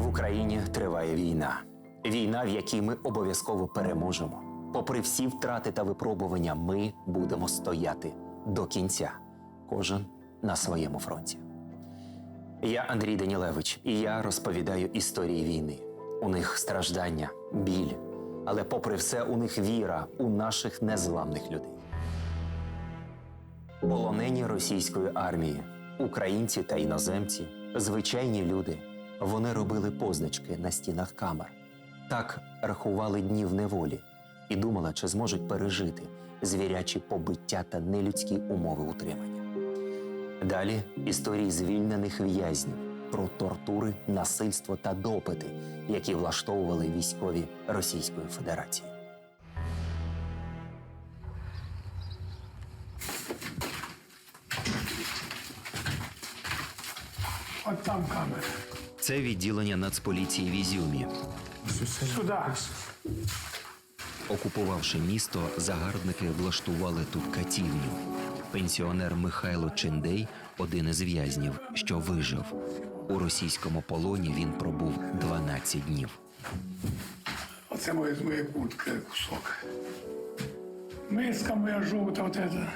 В Україні триває війна. Війна, в якій ми обов'язково переможемо. Попри всі втрати та випробування, ми будемо стояти до кінця, кожен на своєму фронті. Я Андрій Данілевич, і я розповідаю історії війни. У них страждання, біль, але попри все, у них віра у наших незламних людей. Полонені російської армії, українці та іноземці, звичайні люди. Вони робили позначки на стінах камер. Так рахували дні в неволі і думала, чи зможуть пережити звірячі побиття та нелюдські умови утримання. Далі історії звільнених в'язнів про тортури, насильство та допити, які влаштовували військові Російської Федерації. Це відділення Нацполіції в Ізюмі. Сюди. Окупувавши місто, загарбники влаштували тут катівню. Пенсіонер Михайло Чендей один із в'язнів, що вижив. У російському полоні він пробув 12 днів. Оце моє з моєї куртки кусок. Миска моя жовта, от это.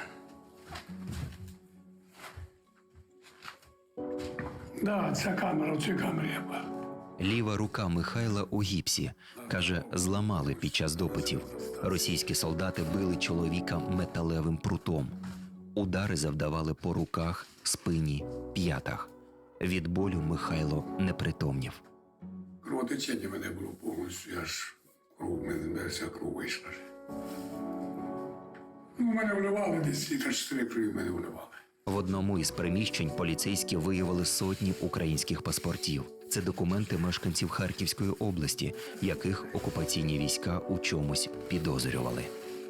Да, ця камера, в цій камері я був. Ліва рука Михайла у гіпсі каже, зламали під час допитів. Російські солдати били чоловіка металевим прутом. Удари завдавали по руках, спині, п'ятах. Від болю Михайло не притомнів. Кровотечення мене було повністю, я ж кров, мене вся кров вийшла. Ну, мене вливали десь літр чотири крові мене вливали. В одному із приміщень поліцейські виявили сотні українських паспортів. Це документи мешканців Харківської області, яких окупаційні війська у чомусь підозрювали.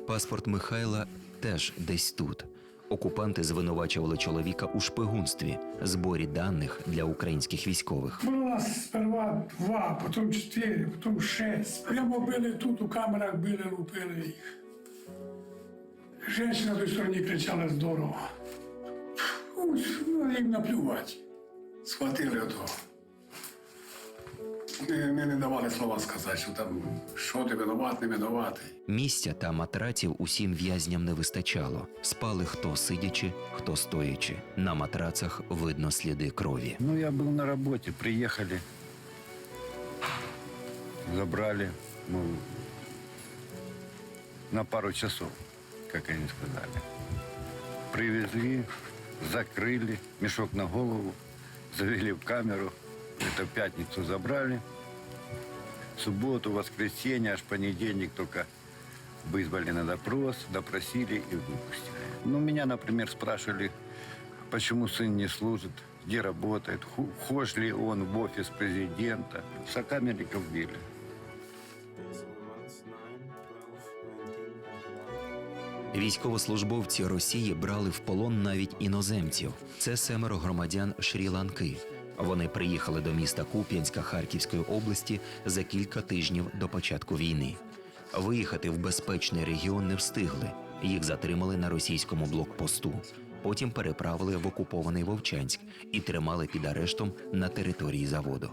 Паспорт Михайла теж десь тут. Окупанти звинувачували чоловіка у шпигунстві, зборі даних для українських військових. Було нас сперва два, потім чотири, потім шесть. Прямо били тут, у камерах били, лупили їх. Женщина на той стороні кричала здорово. Ну, їм наплювати. Схватили ото. Не, не, не давали слова сказати, що там, що ти винуват, не винуватий. Місця та матраців усім в'язням не вистачало. Спали хто сидячи, хто стоячи. На матрацах видно сліди крові. Ну, я был на работе, приехали, забрали, ну, на пару часов, как они сказали. Привезли, закрыли, мешок на голову, завели в камеру. Это в пятницу забрали. В субботу, воскресенье, аж понедельник только вызвали на допрос, допросили и выпустили. Ну, меня, например, спрашивали, почему сын не служит, где работает, вхож ли он в офис президента. Сокамерников били. Військовослужбовці Росії брали в полон навіть іноземців. Це семеро громадян Шрі-Ланки. Вони приїхали до міста Куп'янська Харківської області за кілька тижнів до початку війни. Виїхати в безпечний регіон не встигли. Їх затримали на російському блокпосту. Потім переправили в окупований Вовчанськ і тримали під арештом на території заводу.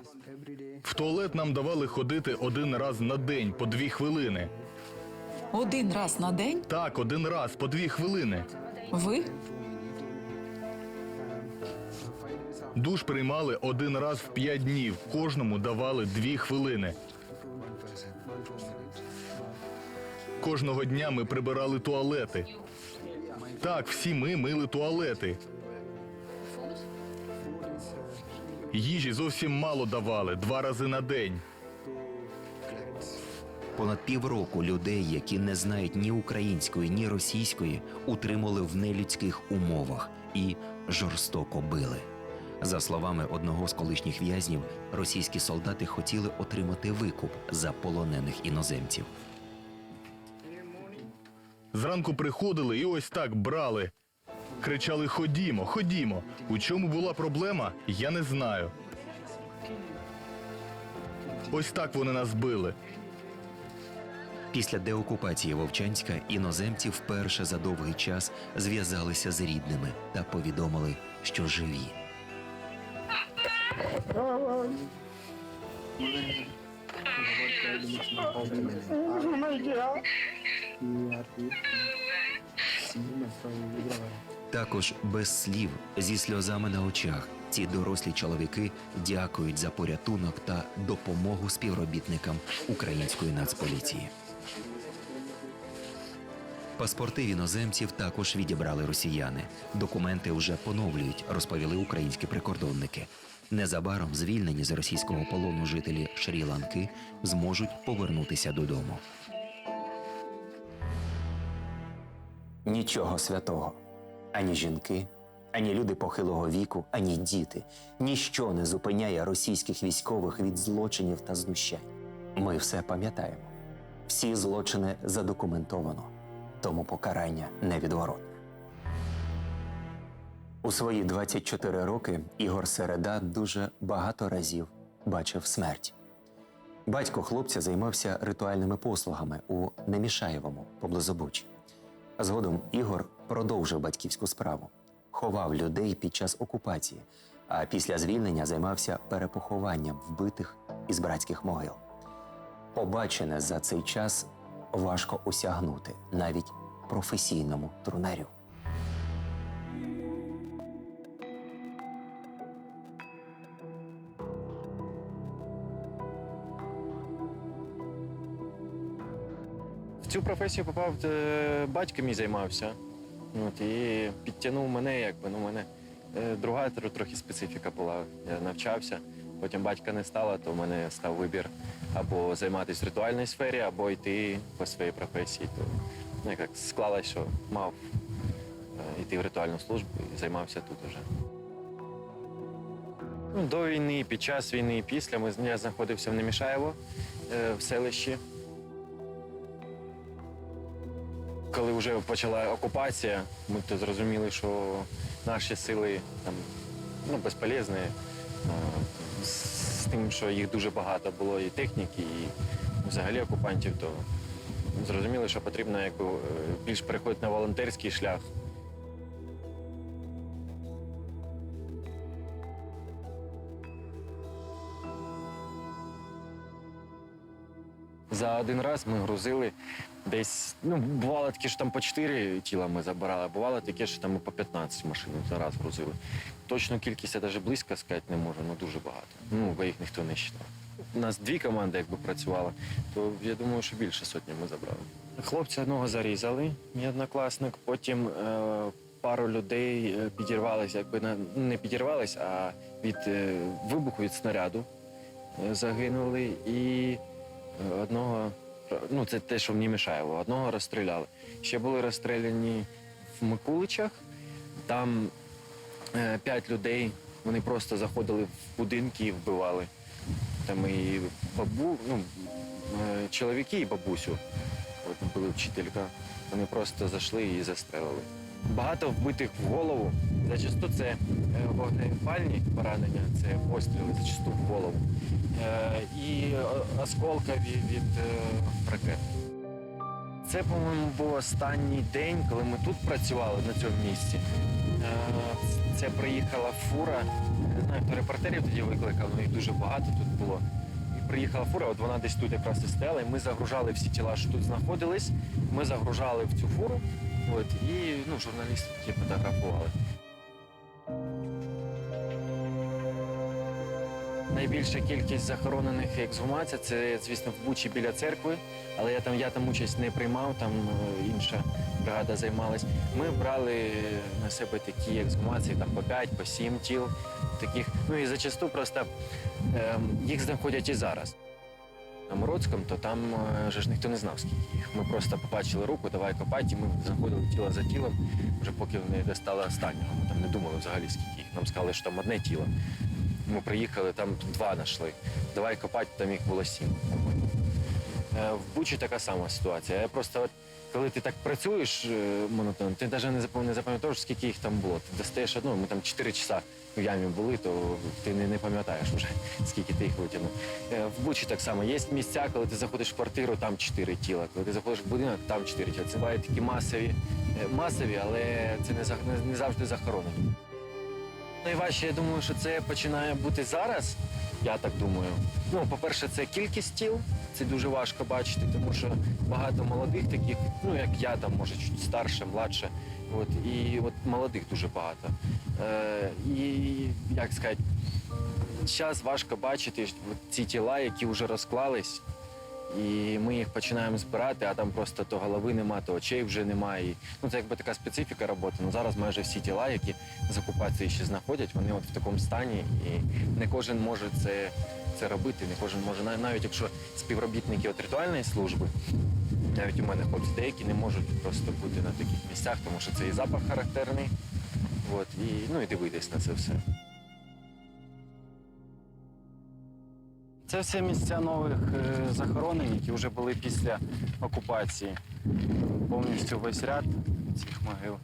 В туалет нам давали ходити один раз на день по дві хвилини. Один раз на день Так, один раз по дві хвилини. ви Душ приймали один раз в п'ять днів. Кожному давали дві хвилини. Кожного дня ми прибирали туалети. Так, всі ми мили туалети. Їжі зовсім мало давали два рази на день. Понад півроку людей, які не знають ні української, ні російської, утримали в нелюдських умовах і жорстоко били. За словами одного з колишніх в'язнів, російські солдати хотіли отримати викуп за полонених іноземців. Зранку приходили і ось так брали. Кричали Ходімо, ходімо. У чому була проблема, я не знаю. Ось так вони нас били. Після деокупації Вовчанська іноземці вперше за довгий час зв'язалися з рідними та повідомили, що живі. Також без слів, зі сльозами на очах, ці дорослі чоловіки дякують за порятунок та допомогу співробітникам української нацполіції. Паспорти іноземців також відібрали росіяни. Документи вже поновлюють, розповіли українські прикордонники. Незабаром звільнені з російського полону жителі Шрі-Ланки зможуть повернутися додому. Нічого святого. Ані жінки, ані люди похилого віку, ані діти. Ніщо не зупиняє російських військових від злочинів та знущань. Ми все пам'ятаємо. Всі злочини задокументовано, тому покарання невідворотне. У свої 24 роки Ігор Середа дуже багато разів бачив смерть. Батько хлопця займався ритуальними послугами у Немішаєвому поблизу Бучі. Згодом Ігор продовжив батьківську справу, ховав людей під час окупації, а після звільнення займався перепохованням вбитих із братських могил. Побачене за цей час важко осягнути навіть професійному трунарю. В цю професію попав, е, батько мій займався. От, і підтягнув мене, якби ну мене е, друга тр- трохи специфіка була. Я навчався, потім батька не стало, то в мене став вибір або займатися в ритуальній сфері, або йти по своїй професії. То ну, як склалось, що мав е, йти в ритуальну службу і займався тут уже. Ну, до війни, під час війни після ми, я знаходився в Немішаєво е, в селищі. Коли вже почала окупація, ми то зрозуміли, що наші сили там ну, безполезні. З тим, що їх дуже багато було і техніки, і взагалі окупантів, то зрозуміли, що потрібно якби, е, більш переходити на волонтерський шлях. За один раз ми грузили десь, ну, бувало таке, що там по 4 тіла ми забирали, а бувало таке, що там по 15 машин за раз грузили. Точну кількість я навіть близько сказати не можу, ну дуже багато. Ну, бо їх ніхто не вважав. У нас дві команди, якби працювали, то я думаю, що більше сотні ми забрали. Хлопця одного зарізали, мій однокласник, потім е, пару людей е, підірвалися, якби на не підірвались, а від е, вибуху від снаряду е, загинули. І одного, ну це те, що в Німішаєво, одного розстріляли. Ще були розстріляні в Микуличах. Там е, п'ять людей, вони просто заходили в будинки і вбивали. Там і бабу, ну, е, чоловіки і бабусю. От були вчителька. Вони просто зайшли і застрелили. Багато вбитих в голову. Зачасту це е, вогнепальні поранення, це постріли зачасту в голову. Е, І о- осколкові від е, ракет. Це, по-моєму, був останній день, коли ми тут працювали на цьому місці. Е, Це приїхала фура. Не знаю, хто репортерів тоді викликав, ну їх дуже багато тут було. І приїхала фура, от вона десь тут якраз і стояла, і ми загружали всі тіла, що тут знаходились. Ми загружали в цю фуру, от, і ну, журналісти фотографували. Найбільша кількість захоронених ексгумацій це, звісно, в Бучі біля церкви, але я там, я там участь не приймав, там е, інша бригада займалась. Ми брали на себе такі ексгумації там по 5, по 7 тіл. Таких. Ну і зачасту просто ем, їх знаходять і зараз. На то там е, вже ж ніхто не знав, скільки їх. Ми просто побачили руку, давай копати, і ми знаходили тіло за тілом, вже поки не достали останнього. Ми там не думали взагалі, скільки їх. Нам сказали, що там одне тіло. Ми приїхали, там два знайшли. Давай копати, там їх було сім. Е, В Бучі така сама ситуація. Я просто, коли ти так працюєш е, монотонно, ти навіть не запам- не запам'ятаєш, скільки їх там було. Ти достаєш одну, ми там 4 часа в ямі були, то ти не, не пам'ятаєш вже, скільки ти їх витягнув. Е, В Бучі так само. Є місця, коли ти заходиш в квартиру, там 4 тіла. Коли ти заходиш в будинок, там 4 тіла. Це бувають такі масові, е, масові, але це не, не- завжди захоронені. Найважче, я думаю, що це починає бути зараз, Я так думаю. Ну, по-перше, це кількість тіл. Це дуже важко бачити, тому що багато молодих таких, ну як я там, може, чуть старше, младше. От, і от молодих дуже багато. Е, і як сказати, зараз важко бачити ці тіла, які вже розклались. І ми їх починаємо збирати, а там просто то голови нема, то очей вже немає. Ну, це якби така специфіка роботи. Ну, зараз майже всі тіла, які з окупації ще знаходять, вони от в такому стані. І не кожен може це, це робити, не кожен може. Навіть якщо співробітники от ритуальної служби, навіть у мене хлопці деякі не можуть просто бути на таких місцях, тому що це і запах характерний. От, і, ну і дивитись на це все. Це все місця нових е, захоронень, які вже були після окупації. Повністю весь ряд цих могил.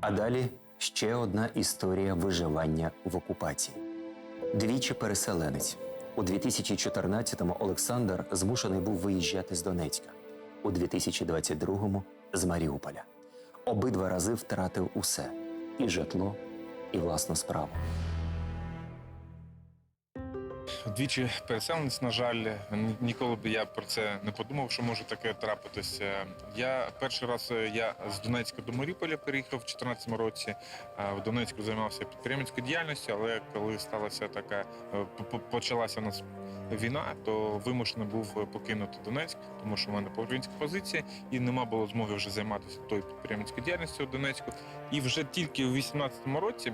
А далі ще одна історія виживання в окупації. Двічі переселенець. У 2014-му Олександр змушений був виїжджати з Донецька, у 2022-му з Маріуполя. Обидва рази втратив усе і житло, і власну справу. Двічі переселенець, на жаль, ніколи б я про це не подумав, що може таке трапитися. Я перший раз е, я з Донецька до Маріуполя переїхав в 2014 році. В Донецьку займався підприємницькою діяльністю, але коли сталася така е, по- по- почалася нас війна, то вимушений був покинути Донецьк, тому що в мене українська позиція, і нема було змоги вже займатися тою підприємницькою діяльністю у Донецьку. І вже тільки у 2018 році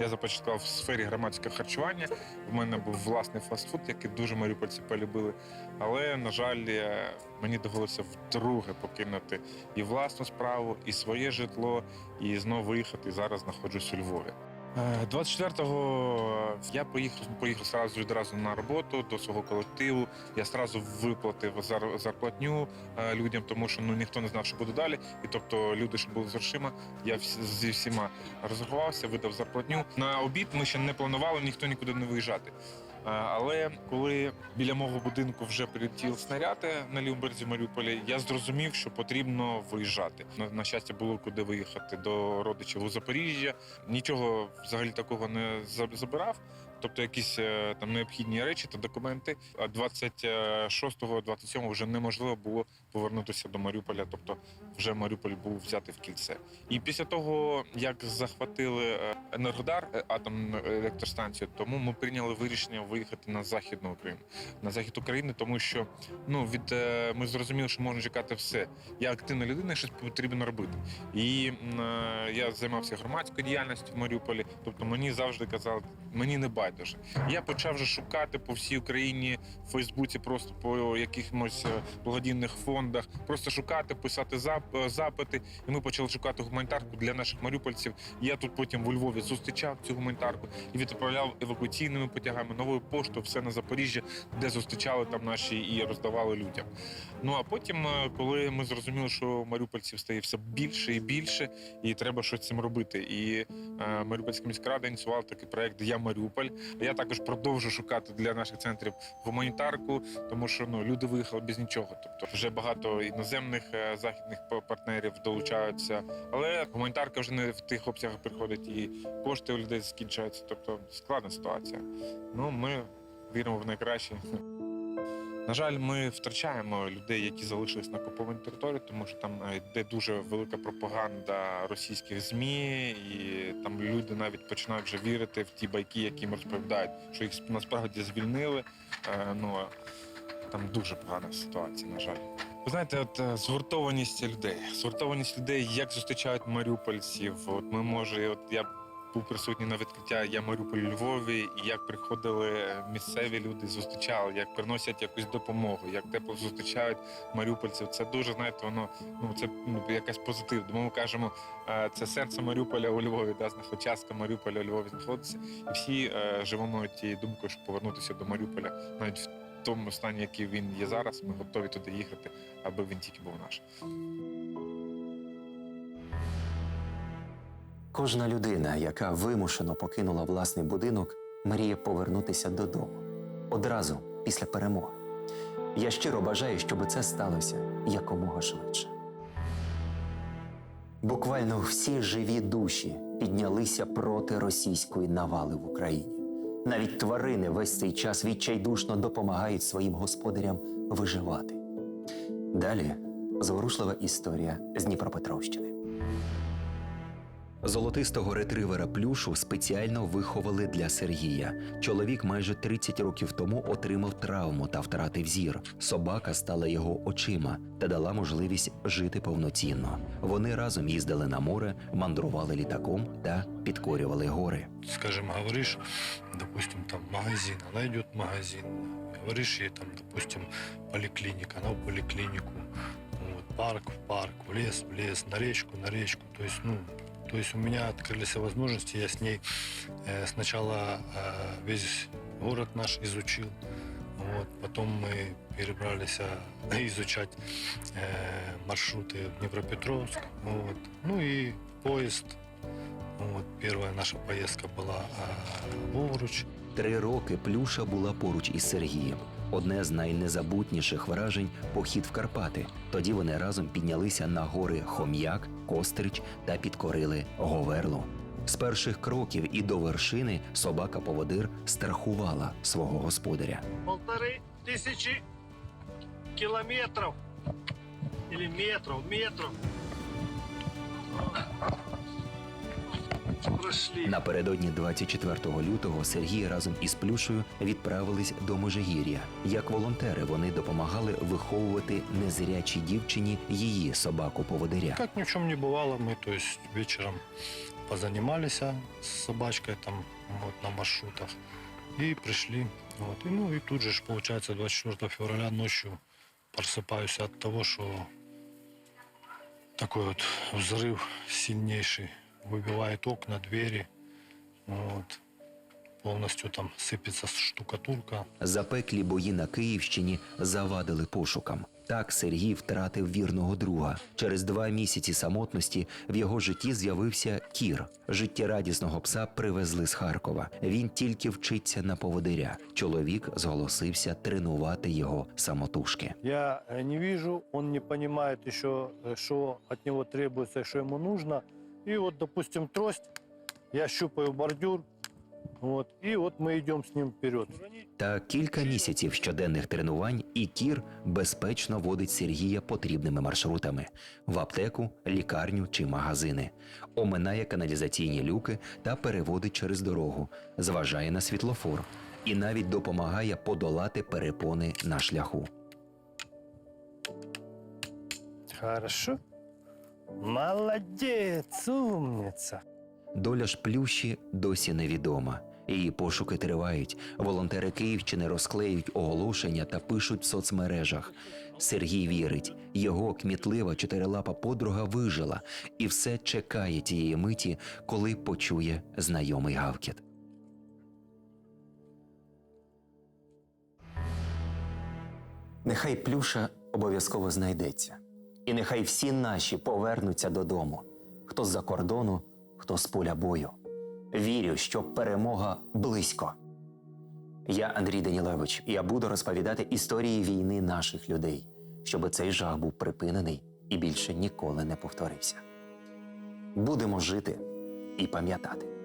я започаткував в сфері громадського харчування. У мене був власний фастфуд, який дуже маріупольці полюбили. Але, на жаль, е, мені довелося вдруге покинути і власну справу, і своє житло, і знову виїхати. І зараз знаходжусь у Львові. Е, 24-го я поїхав, поїхав сразу відразу на роботу до свого колективу. Я сразу виплатив зар- зарплатню е, людям, тому що ну ніхто не знав, що буде далі. І тобто люди, що були з грошима, я зі всіма розрахувався, видав зарплатню. На обід ми ще не планували ніхто нікуди не виїжджати. А, Але коли біля мого будинку вже прилетіли снаряди на Лівберзі березі Маріуполя, я зрозумів, що потрібно виїжджати. На щастя, було куди виїхати до родичів у Запоріжжя. Нічого взагалі такого не забирав. Тобто якісь е, там необхідні речі та документи. А 26-го, 27-го вже неможливо було повернутися до Маріуполя. Тобто вже Маріуполь був взятий в кільце. І після того, як захватили е, Енергодар, е, атомну електростанцію, тому ми прийняли вирішення виїхати на західну Україну, на захід України, тому що ну від ми зрозуміли, що можна чекати все. Я активна людина, щось потрібно робити. І я займався громадською діяльністю в Маріуполі. Тобто мені завжди казали, мені не байдуже. Я почав вже шукати по всій Україні в Фейсбуці, просто по якихось е, благодійних фондах, просто шукати, писати е, запити. І ми почали шукати гуманітарку для наших маріупольців. Я тут потім у Львові зустрічав цю гуманітарку і відправляв евакуаційними потягами новою поштою, все на Запоріжжя, де зустрічали там наші і роздавали людям. Ну а потім, е, коли ми зрозуміли, що маріупольців стає все більше і більше, і треба щось цим робити. І е, Маріупольська міська рада ініціювала такий проект Я Маріуполь. Я також продовжу шукати для наших центрів гуманітарку, тому що ну люди виїхали без нічого. Тобто вже багато іноземних е, західних партнерів долучаються, але гуманітарка вже не в тих обсягах приходить, і кошти у людей скінчаються. Тобто складна ситуація. Ну ми віримо в найкраще. На жаль, ми втрачаємо людей, які залишились на окупованій території, тому що там е, йде дуже велика пропаганда російських змі, і там люди навіть починають вже вірити в ті байки, які їм розповідають, що їх насправді звільнили. Е, Ну там дуже погана ситуація, на жаль. Ви знаєте, от е, згуртованість людей, згуртованість людей, як зустрічають маріупольців. От ми може, от я був присутній на відкриття Я Маріуполь Львові, і як приходили місцеві люди, зустрічали, як приносять якусь допомогу, як тепло зустрічають маріупольців. Це дуже знаєте, воно ну це ну якась позитив. Тому ми кажемо, е, це серце Маріуполя у Львові, да, частка Маріуполя у Львові знаходиться, і всі е, живемо тією думкою, щоб повернутися до Маріуполя, навіть в тому стані, який він є зараз. Ми готові туди їхати, аби він тільки був наш. Кожна людина, яка вимушено покинула власний будинок, мріє повернутися додому одразу після перемоги. Я щиро бажаю, щоб це сталося якомога швидше. Буквально всі живі душі піднялися проти російської навали в Україні. Навіть тварини весь цей час відчайдушно допомагають своїм господарям виживати. Далі зворушлива історія з Дніпропетровщини. Золотистого ретривера плюшу спеціально виховали для Сергія. Чоловік майже 30 років тому отримав травму та втратив зір. Собака стала його очима та дала можливість жити повноцінно. Вони разом їздили на море, мандрували літаком та підкорювали гори. скажем, говоришь, допустим, там магазин, она идет в магазин, говоришь ей там, допустим, поликлиника, она в поликлинику, парк в парк, в лес в лес, на речку на речку, то есть, ну, то есть у меня открылись возможности, я с ней э, сначала э, весь город наш изучил, вот, потом мы перебрались э, изучать э, маршруты в Днепропетровск, вот, ну и поезд вот, первая наша поездка была а, в Овруч. Три роки Плюша була поруч із Сергієм. Одне з найнезабутніших вражень похід в Карпати. Тоді вони разом піднялися на гори Хом'як, Кострич та підкорили Говерлу. З перших кроків і до вершини собака-поводир страхувала свого господаря. Полторы тысячи километров или метров, метров. Напередодні 24 лютого Сергій разом із Плюшею відправились до Межигір'я. Як волонтери вони допомагали виховувати незрячій дівчині її собаку-поводиря. Как ни в чем не бывало, мы то есть вечером позанимались а, с собачкой там вот, на маршрутах и пришли. Вот. И, ну и тут же, ж, получается, 24 февраля ночью просыпаюсь от того, что такой вот взрыв сильнейший выбивает окна, двери. Вот. Полностью там сыпется штукатурка. Запеклі бої на Київщині завадили пошукам. Так Сергій втратив вірного друга. Через два місяці самотності в його житті з'явився кір. Життєрадісного пса привезли з Харкова. Він тільки вчиться на поводиря. Чоловік зголосився тренувати його самотужки. Я э, не вижу, он не понимает еще, э, что от него требуется, что ему нужно. И вот, допустим, трость, я щупаю бордюр, вот, и вот мы идем с ним вперед. Та кілька місяців щоденних тренувань і кір безпечно водить Сергія потрібними маршрутами. В аптеку, лікарню чи магазини, оминає каналізаційні люки та переводить через дорогу, зважає на світлофор. І навіть допомагає подолати перепони на шляху. Хорошо. Молодец, умница. Доля ж плющі досі невідома. Її пошуки тривають. Волонтери Київщини розклеюють оголошення та пишуть в соцмережах. Сергій вірить, його кмітлива чотирилапа подруга вижила і все чекає тієї миті, коли почує знайомий гавкіт. Нехай плюша обов'язково знайдеться. І нехай всі наші повернуться додому, хто з-за кордону, хто з поля бою. Вірю, що перемога близько. Я Андрій Данілевич, і я буду розповідати історії війни наших людей, щоб цей жах був припинений і більше ніколи не повторився. Будемо жити і пам'ятати.